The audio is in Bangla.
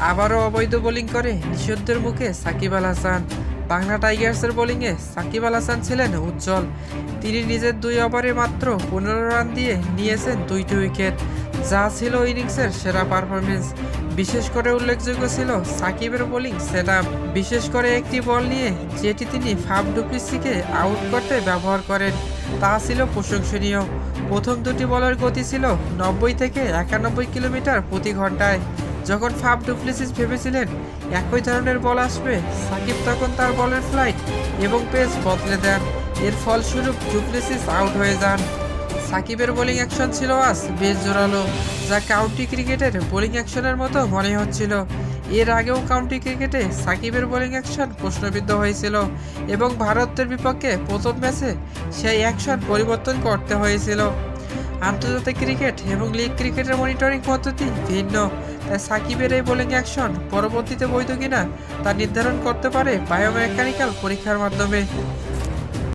আবারও অবৈধ বোলিং করে নিষিদ্ধের মুখে সাকিব আল হাসান। বাংলা টাইগার্সের বোলিংয়ে সাকিব আল হাসান ছিলেন উজ্জ্বল। তিনি নিজের দুই ওভারে মাত্র পনেরো রান দিয়ে নিয়েছেন দুইটি উইকেট। যা ছিল ইনিংসের সেরা পারফরমেন্স বিশেষ করে উল্লেখযোগ্য ছিল সাকিবের বোলিং সেট বিশেষ করে একটি বল নিয়ে যেটি তিনি ফাফ ডুপ্লিসিকে আউট করতে ব্যবহার করেন, তা ছিল প্রশংসনীয়। প্রথম দুটি বলের গতি ছিল নব্বই থেকে একানব্বই কিলোমিটার প্রতি ঘন্টায়। যখন ফাফ ডুপ্লিসিস ভেবেছিলেন, একই ধরনের বল আসবে, সাকিব তখন তার বলের ফ্লাইট এবং পেস বদলে দেন। এর ফলস্বরূপ ডুপ্লিসিস আউট হয়ে যান। সাকিবের বোলিং অ্যাকশন ছিল আজ বেশ জোরালো, যা কাউন্টি ক্রিকেটের বোলিং অ্যাকশনের মতো মনে হচ্ছিল। এর আগেও কাউন্টি ক্রিকেটে সাকিবের বোলিং অ্যাকশন প্রশ্নবিদ্ধ হয়েছিল এবং ভারতের বিপক্ষে প্রথম ম্যাচে সেই অ্যাকশন পরিবর্তন করতে হয়েছিল। আন্তর্জাতিক ক্রিকেট এবং লিগ ক্রিকেটের মনিটরিং পদ্ধতি ভিন্ন। তাই সাকিবের এই বোলিং অ্যাকশন পরবর্তীতে বৈধ কিনা তা নির্ধারণ করতে পারে বায়োমেকানিক্যাল পরীক্ষার মাধ্যমে।